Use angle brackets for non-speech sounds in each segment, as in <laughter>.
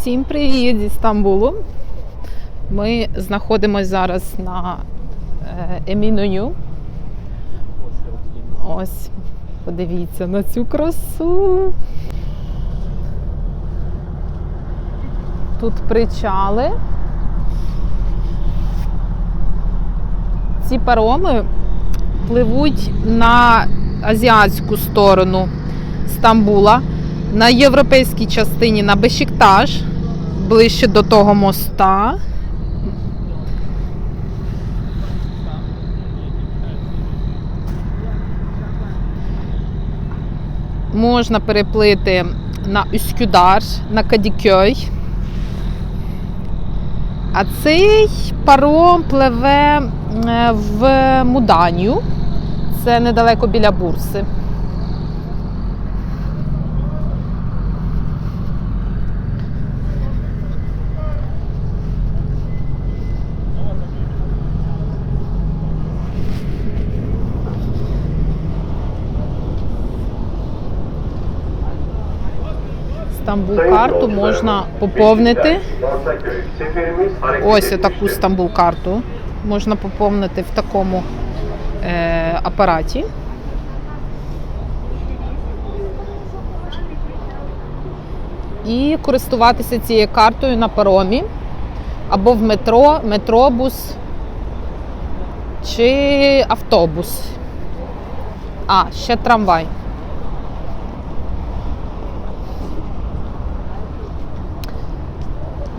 Всім привіт зі Стамбулу. Ми знаходимося зараз на е, Еміною. Ось, подивіться на цю красу. Тут причали. Ці пароми пливуть на азіатську сторону Стамбула. На європейській частині на Бешікташ, ближче до того моста. Можна переплити на Üsküdar, на Кадікьой. А цей паром пливе е, в Муданію. Це недалеко біля бурси. Стамбул карту можна поповнити. Ось таку Стамбул карту можна поповнити в такому е, апараті. І користуватися цією картою на паромі або в метро, метробус чи автобус. А, ще трамвай.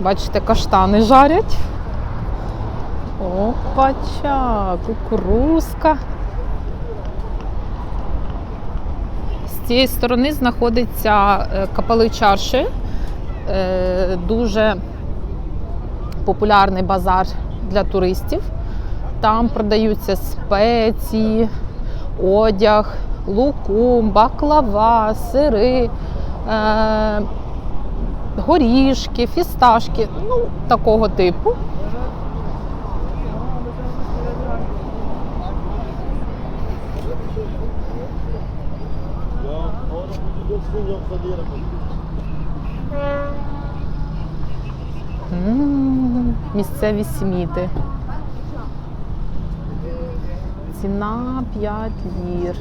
Бачите, каштани жарять. Опача, кукурузка. З цієї сторони знаходиться е, Капали Чарши. Е, Дуже популярний базар для туристів. Там продаються спеції, одяг, лукум, баклава, сири, е, горішки, фісташки, ну, такого типу. Ya onu gidiyorsun yoksa diğer М, Місцеві сміти. Ціна 5 лір.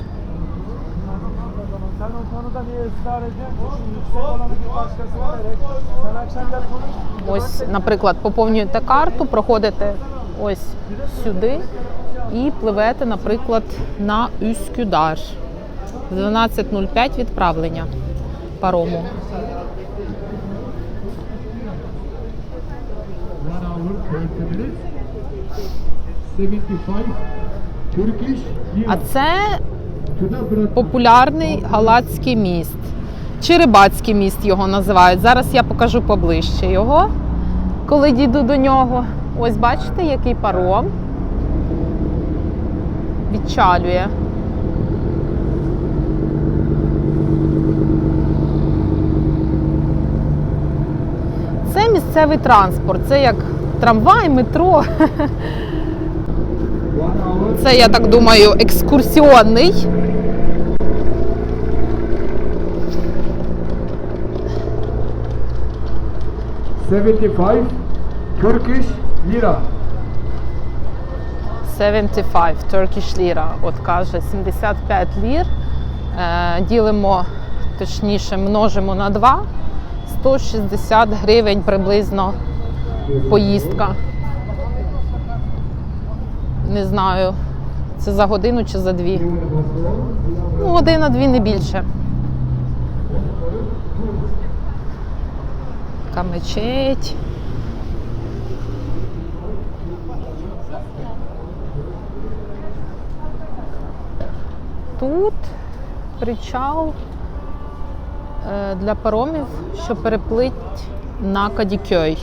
Sen o konuda niye ısrar ediyorsun? Şu yüksek olanı bir başkasına vererek. Sen akşam gel konuş. Ось, наприклад, поповнюєте карту, проходите ось сюди і пливете, наприклад, на Üsküdar. В 12.05 відправлення парому. one hour 30 minutes. 75 Turkish А це популярний галацький міст. Чи рибацький міст його називають. Зараз я покажу поближче його, коли дійду до нього. Ось бачите, який паром відчалює. Це місцевий транспорт, це як трамвай, метро. <laughs> Це, я так думаю, екскурсіонний. Seventy-five Turkish lira. 75 Turkish lira. От каже 75 лір. Е, ділимо, точніше, множимо на 2. 160 гривень приблизно поїздка. Не знаю, це за годину чи за дві. Ну, година-дві не більше. Така мечеть. Тут причал е, для паромів, що переплить на Кадікьой.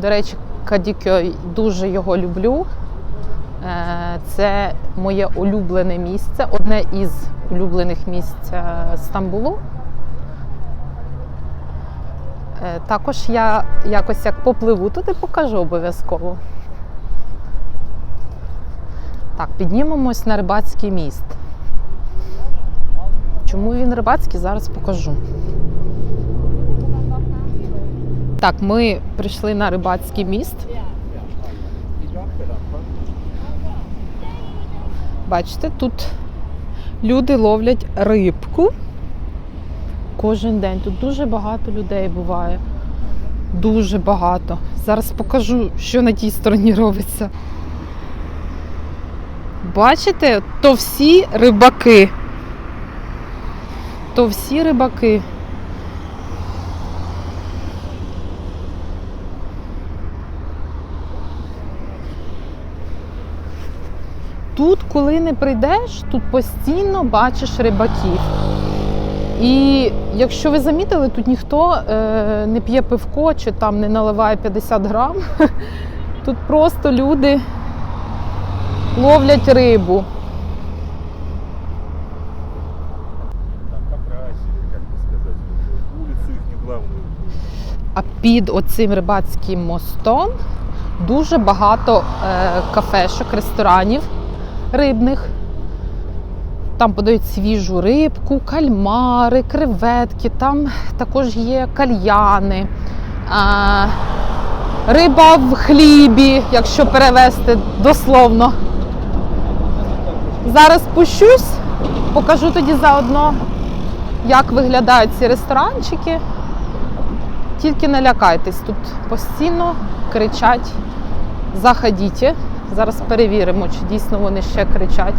До речі, Кадікьой дуже його люблю. Е, Це моє улюблене місце, одне із улюблених місць е, Стамбулу. Е, Також я якось як попливу туди покажу обов'язково. Так, піднімемось на рибацький міст. Чому він рибацький, зараз покажу. Так, ми прийшли на рибацький міст. Бачите, тут люди ловлять рибку кожен день. Тут дуже багато людей буває. Дуже багато. Зараз покажу, що на тій стороні робиться. Бачите, то всі рибаки. То всі рибаки. Тут, коли не прийдеш, тут постійно бачиш рибаків. І якщо ви замітили, тут ніхто е, не п'є пивко чи там не наливає 50 грам. <laughs> Тут просто люди ловлять рибу. А під оцим рибацьким мостом дуже багато е, кафешок, ресторанів рибних. Там подають свіжу рибку, кальмари, креветки, там також є кальяни, а, риба в хлібі, якщо перевести дословно. Зараз спущусь, покажу тоді заодно, як виглядають ці ресторанчики. Тільки не лякайтесь, тут постійно кричать заходіть. Зараз перевіримо, чи дійсно вони ще кричать,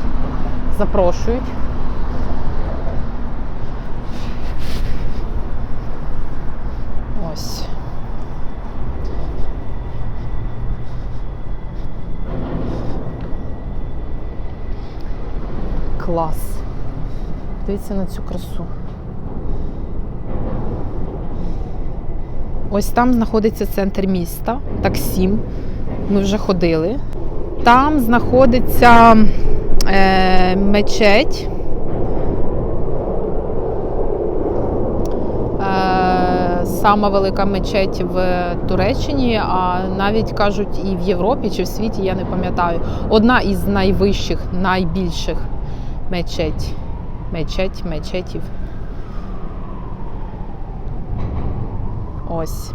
запрошують. Ось. Клас. Дивіться на цю красу. Ось там знаходиться центр міста, таксім. Ми вже ходили. Там знаходиться е, мечеть. Е, сама велика мечеть в Туреччині, а навіть кажуть і в Європі чи в світі, я не пам'ятаю. Одна із найвищих, найбільших мечеть. Мечеть, мечетів. Ось.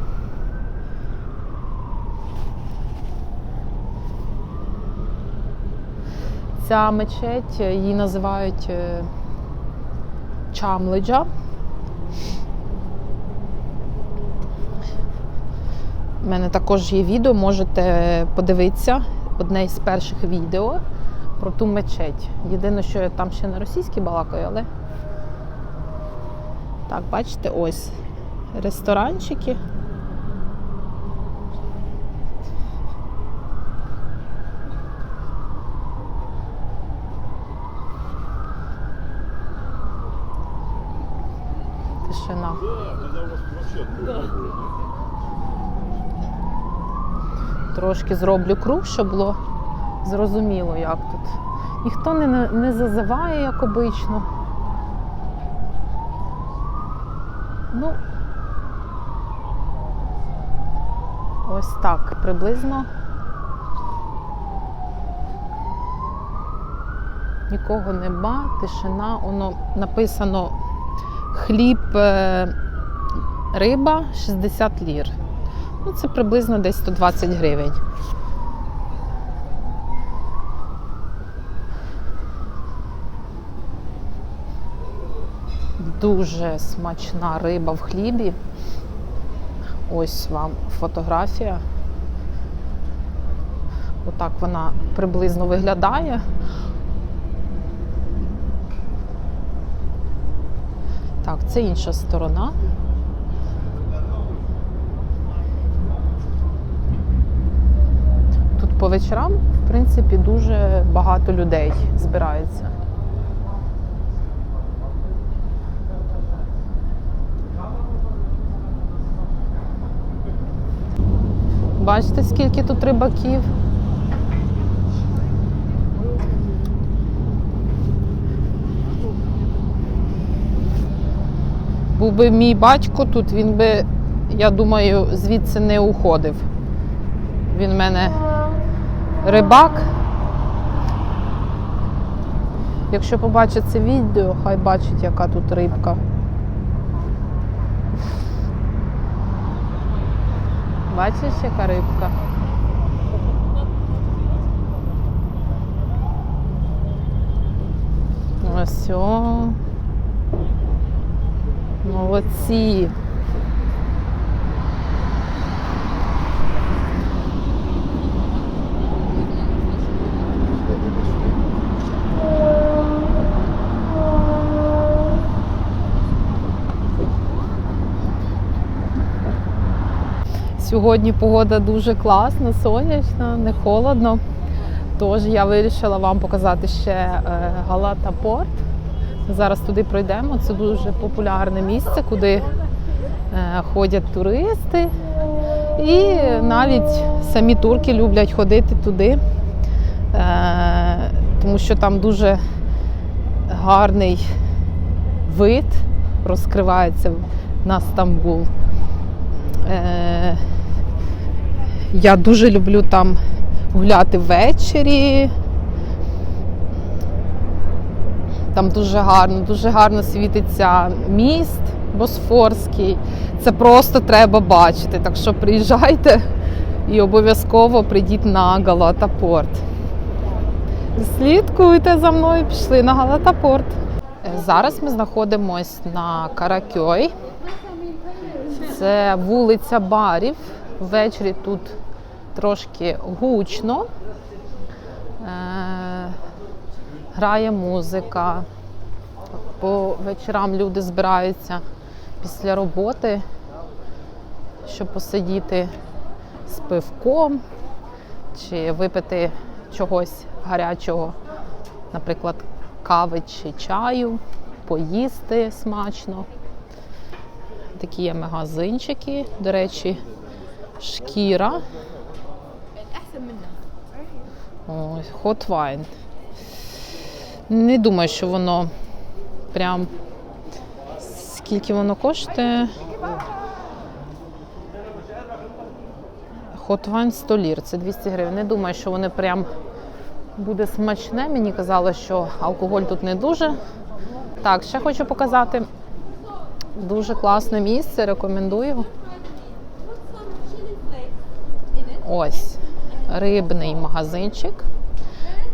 Ця мечеть її називають е, Чамледжа. У мене також є відео, можете подивитися одне із перших відео про ту мечеть. Єдине, що я там ще на російській балакаю, але так, бачите, ось ресторанчики. Вообще. Трошки зроблю круг, щоб було зрозуміло, як тут. Ніхто не, не зазиває, як обично. Ну, ось так приблизно. Нікого нема, тишина, воно написано хліб, е, риба 60 лір. Ну, це приблизно десь 120 гривень. Дуже смачна риба в хлібі. Ось вам фотографія. Отак вона приблизно виглядає. Так, це інша сторона. Тут по вечорам, в принципі, дуже багато людей збирається. Бачите, скільки тут рибаків? Був би мій батько тут, він би, я думаю, звідси не уходив. Він в мене рибак. Якщо побачить це відео, хай бачить, яка тут рибка. Бачиш, яка рибка? Ось. Молодці. Сьогодні погода дуже класна, сонячна, не холодно. Тож я вирішила вам показати ще е, Галата Порт. Зараз туди пройдемо. Це дуже популярне місце, куди е, ходять туристи. І навіть самі турки люблять ходити туди, е, тому що там дуже гарний вид розкривається на Стамбул. Е, Я дуже люблю там гуляти ввечері. Там дуже гарно, дуже гарно світиться міст Босфорський. Це просто треба бачити. Так що приїжджайте і обов'язково прийдіть на Галатапорт. Слідкуйте за мною, пішли на Галатапорт. Е, Зараз ми знаходимось на Каракьой. Це вулиця барів. Ввечері тут трошки гучно. Грає музика. По вечорам люди збираються після роботи, щоб посидіти з пивком чи випити чогось гарячого, наприклад, кави чи чаю, поїсти смачно. Такі є магазинчики, до речі, шкіра. Ось, Hot Wine. Не думаю, що воно прям скільки воно коштує. Wine 100 лір, це 200 гривень. Не думаю, що воно прям буде смачне. Мені казали, що алкоголь тут не дуже. Так, ще хочу показати. Дуже класне місце, рекомендую. Ось рибний магазинчик.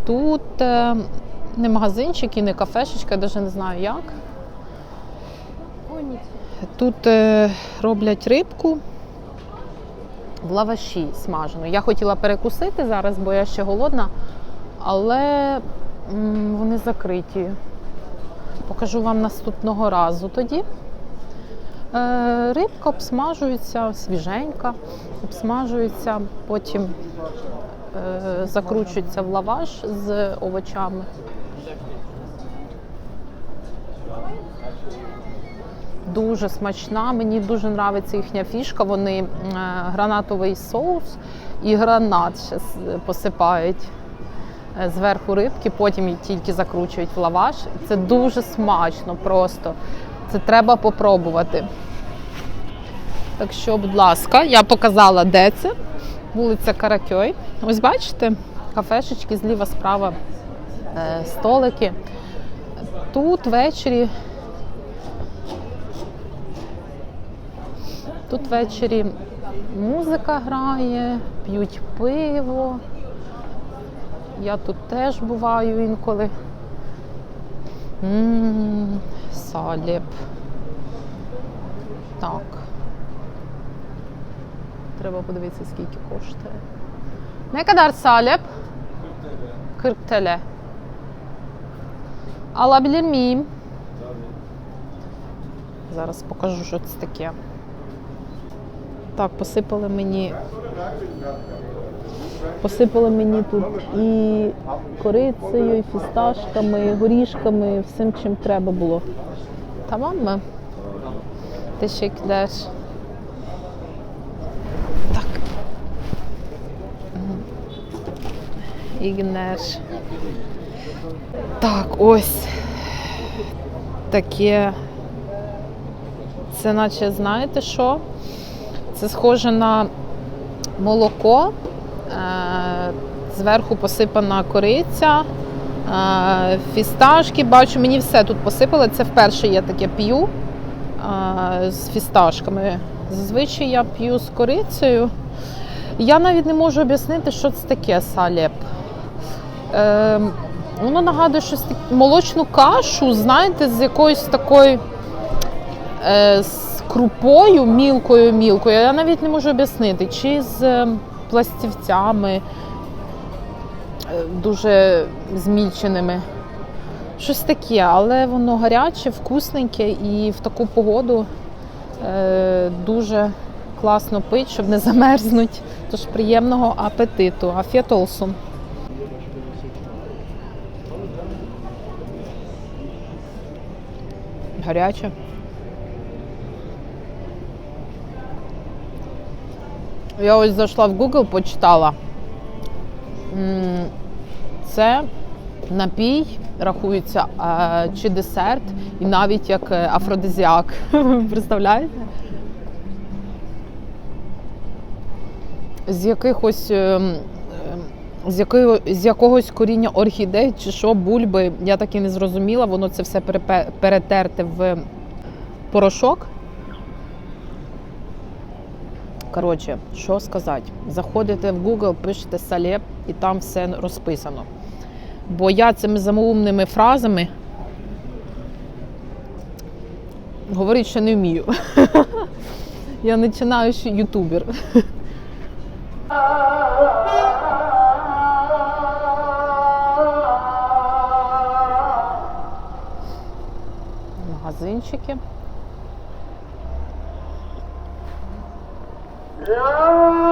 Тут е, не магазинчик і не кафешечка, я навіть не знаю як. Тут е, роблять рибку в лаваші смажену. Я хотіла перекусити зараз, бо я ще голодна, але вони закриті. Покажу вам наступного разу тоді. Е, Рибка обсмажується, свіженька, обсмажується, потім е, закручується в лаваш з овочами. Дуже смачна, мені дуже подобається їхня фішка. Вони е, гранатовий соус і гранат ще посипають е, зверху рибки, потім її тільки закручують в лаваш. Це дуже смачно просто. Це треба попробувати. Так що, будь ласка, я показала, де це. Вулиця Каракьой. Ось бачите, кафешечки зліва, справа, е, столики. Тут ввечері. Тут ввечері музика грає, п'ють пиво. Я тут теж буваю інколи. М, Саліб. Так. Треба подивитися, скільки коштує. Kadar salep? 40 Alabilir miyim? Зараз покажу, що це таке. Так, посипали мені. Посипали мені тут і корицею, і фісташками, і горішками, і всім, чим треба було. Tamam mı? Teşekkürler. Так. İyi günler. Так, ось таке. Це наче, знаєте що? Це схоже на молоко, е, зверху посипана кориця, фісташки, бачу, мені все тут посипали. Це вперше я таке п'ю з фісташками. Зазвичай я п'ю з корицею. Я навіть не можу об'яснити, що це таке салеп. Е, воно нагадує щось таке, молочну кашу, знаєте, з якоюсь такою е, з крупою мілкою мілкою. Я навіть не можу об'яснити, чи з е, пластівцями е, дуже змільченими. Щось таке, але воно гаряче, вкусненьке і в таку погоду е, дуже класно пить, щоб не замерзнуть. Тож приємного апетиту. Афет Олсон. Гаряче. Я ось зайшла в Google, почитала. Це напій рахується чи десерт, і навіть як е, афродизіак. <laughs> Представляєте? З якихось. е, м, е, З, якого, з якогось коріння орхідей чи що, бульби, я так і не зрозуміла. Воно це все перетерте в порошок. Коротше, що сказати? Заходите в Google, пишете салеп, і там все розписано. Бо я цими замоумними фразами говорити ще не вмію. <laughs> Я починаючий ютубер. Магазинчики. 야!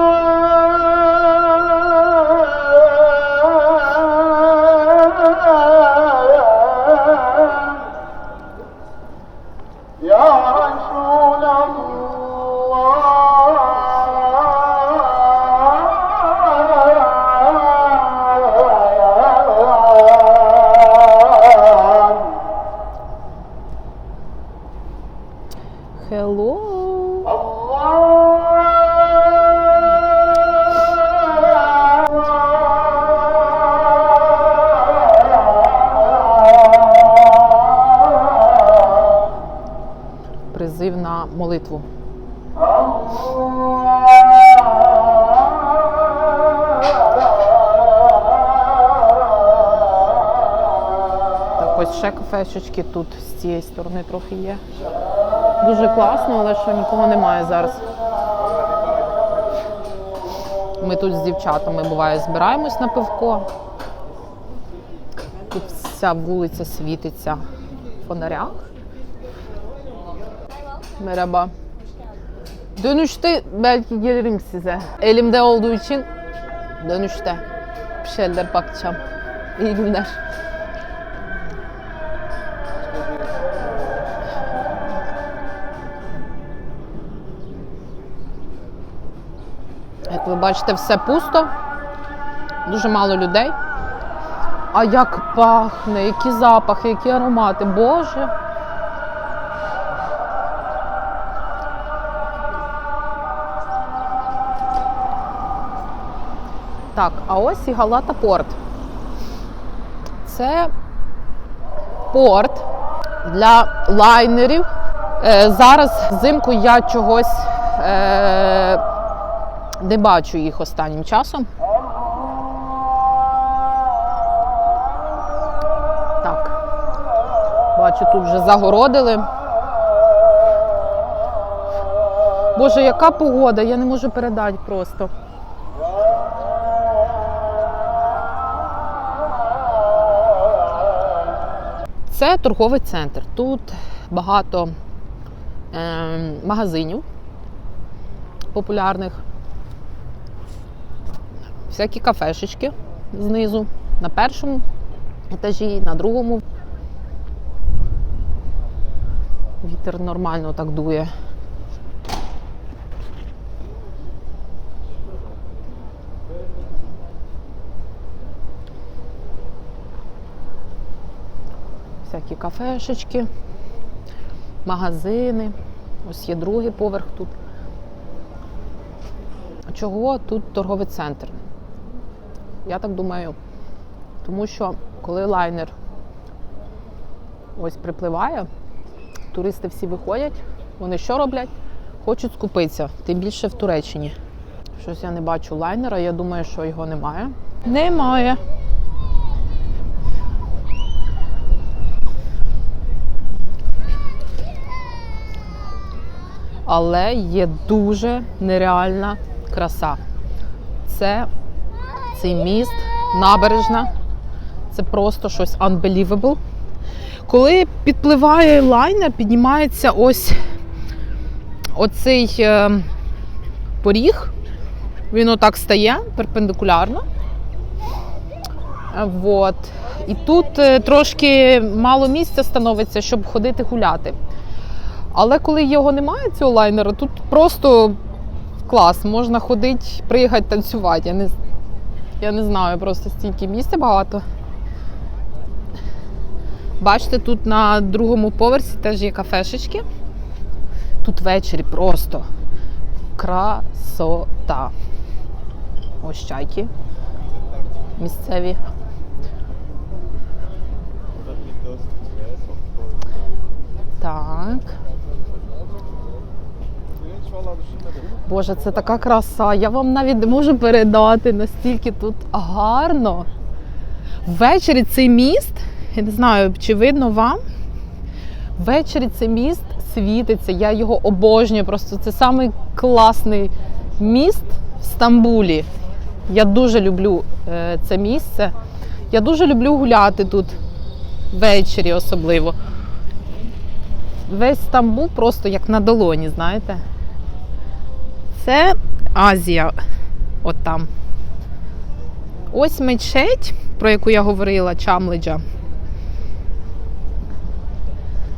Молитву. Так ось ще кафешечки тут з цієї сторони трохи є. Дуже класно, але що нікого немає зараз. Ми тут з дівчатами буває збираємось на пивко. Тут вся вулиця світиться в фонарях. Merhaba. Dönüşte belki gelirim size. Elimde olduğu için dönüşte bir şeyler bakacağım. İyi günler. Як ви бачите, все пусто, дуже мало людей. А як пахне, які запахи, які аромати, Боже. Так, а ось і Галата Порт. Це порт для лайнерів. Е, зараз взимку я чогось е, не бачу їх останнім часом. Так. Бачу, тут вже загородили. Боже, яка погода, я не можу передати просто. Торговий центр. Тут багато е, магазинів популярних, всякі кафешечки знизу, на першому етажі, на другому. Вітер нормально так дує. Всякі кафешечки, магазини. Ось є другий поверх тут. Чого тут торговий центр? Я так думаю, тому що коли лайнер ось припливає, туристи всі виходять, вони що роблять? Хочуть скупитися, тим більше в Туреччині. Щось я не бачу лайнера, я думаю, що його немає. Немає. Але є дуже нереальна краса. Це цей міст, набережна. Це просто щось unbelievable. Коли підпливає лайнер, піднімається ось оцей е, поріг. Він отак стає перпендикулярно. Вот. І тут е, трошки мало місця становиться, щоб ходити гуляти. Але коли його немає, цього лайнера, тут просто клас, можна ходити, пригати, танцювати. Я не, я не знаю, просто стільки місця багато. Бачите, тут на другому поверсі теж є кафешечки. Тут ввечері просто красота. Ось чайки місцеві. Так. Боже, це така краса. Я вам навіть не можу передати, настільки тут гарно. Ввечері цей міст, я не знаю, чи видно вам. Ввечері цей міст світиться. Я його обожнюю. Просто це самий класний міст в Стамбулі. Я дуже люблю е, це місце. Я дуже люблю гуляти тут ввечері особливо. Весь Стамбул просто як на долоні, знаєте. Це Азія. От там. Ось мечеть, про яку я говорила, Чамледжа.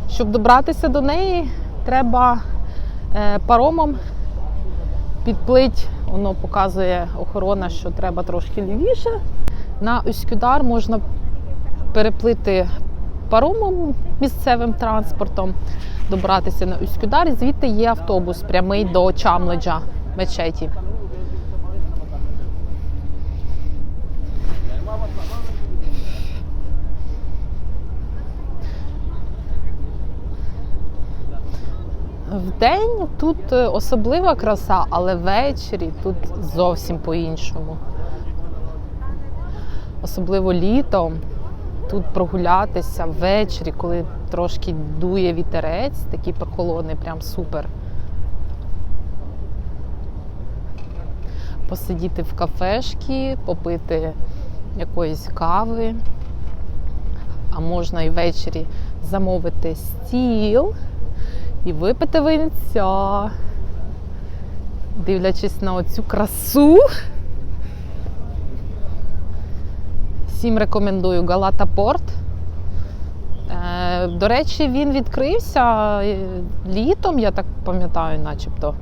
Щоб добратися до неї, треба е, паромом підплить. Воно показує охорона, що треба трошки лівіше. На Уськудар можна переплити паромом місцевим транспортом, добратися на Уськудар. Звідти є автобус прямий до Чамледжа мечеті. Вдень тут е, особлива краса, але ввечері тут зовсім по-іншому. Особливо літом. Тут прогулятися ввечері, коли трошки дує вітерець, такий прохолодний, прям супер. Посидіти в кафешки, попити якоїсь кави. А можна і ввечері замовити стіл і випити винця, дивлячись на оцю красу. Всім рекомендую Галата Порт. Е, До речі, він відкрився е, літом, я так пам'ятаю, начебто.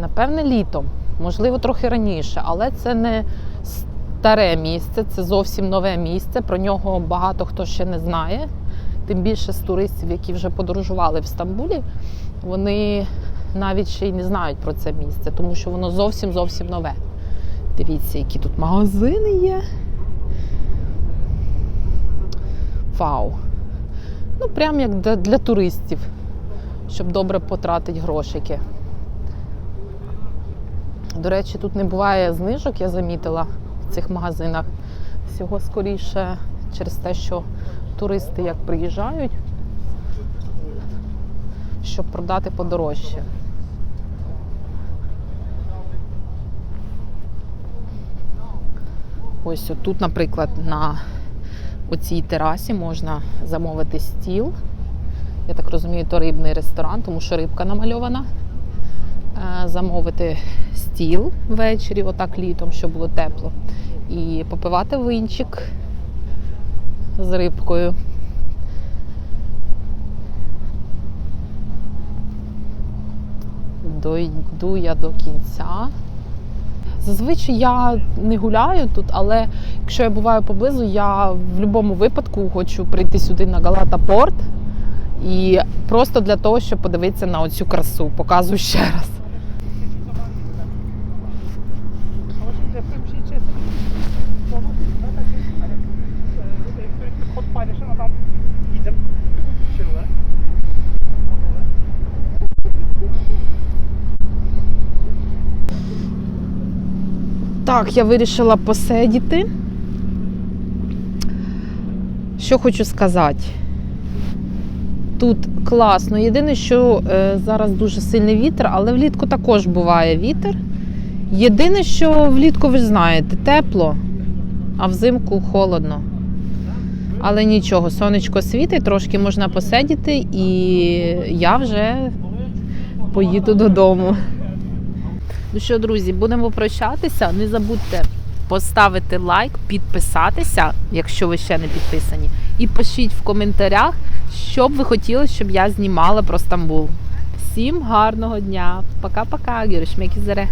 Напевне, літом, можливо, трохи раніше, але це не старе місце, це зовсім нове місце. Про нього багато хто ще не знає. Тим більше з туристів, які вже подорожували в Стамбулі, вони навіть ще й не знають про це місце, тому що воно зовсім зовсім нове. Дивіться, які тут магазини є. Вау! Ну, прям як для, для туристів, щоб добре потратити грошики. До речі, тут не буває знижок, я замітила в цих магазинах. Всього скоріше через те, що туристи як приїжджають, щоб продати подорожче. Ось тут, наприклад, на оцій терасі можна замовити стіл. Я так розумію, то рибний ресторан, тому що рибка намальована. Е, Замовити стіл ввечері, отак літом, щоб було тепло. І попивати винчик з рибкою. Дойду я до кінця. Зазвичай я не гуляю тут, але якщо я буваю поблизу, я в будь-якому випадку хочу прийти сюди на Галата Порт і просто для того, щоб подивитися на оцю красу. Показую ще раз. Так, я вирішила посидіти. Що хочу сказати. Тут класно. Єдине, що е, зараз дуже сильний вітер, але влітку також буває вітер. Єдине, що влітку ви ж знаєте, тепло, а взимку холодно. Але нічого, сонечко світить, трошки можна посидіти, і я вже поїду додому. Ну що, друзі, будемо прощатися. Не забудьте поставити лайк, підписатися, якщо ви ще не підписані, і пишіть в коментарях, що б ви хотіли, щоб я знімала про Стамбул. Всім гарного дня! Пока-пока, görüşmek üzere.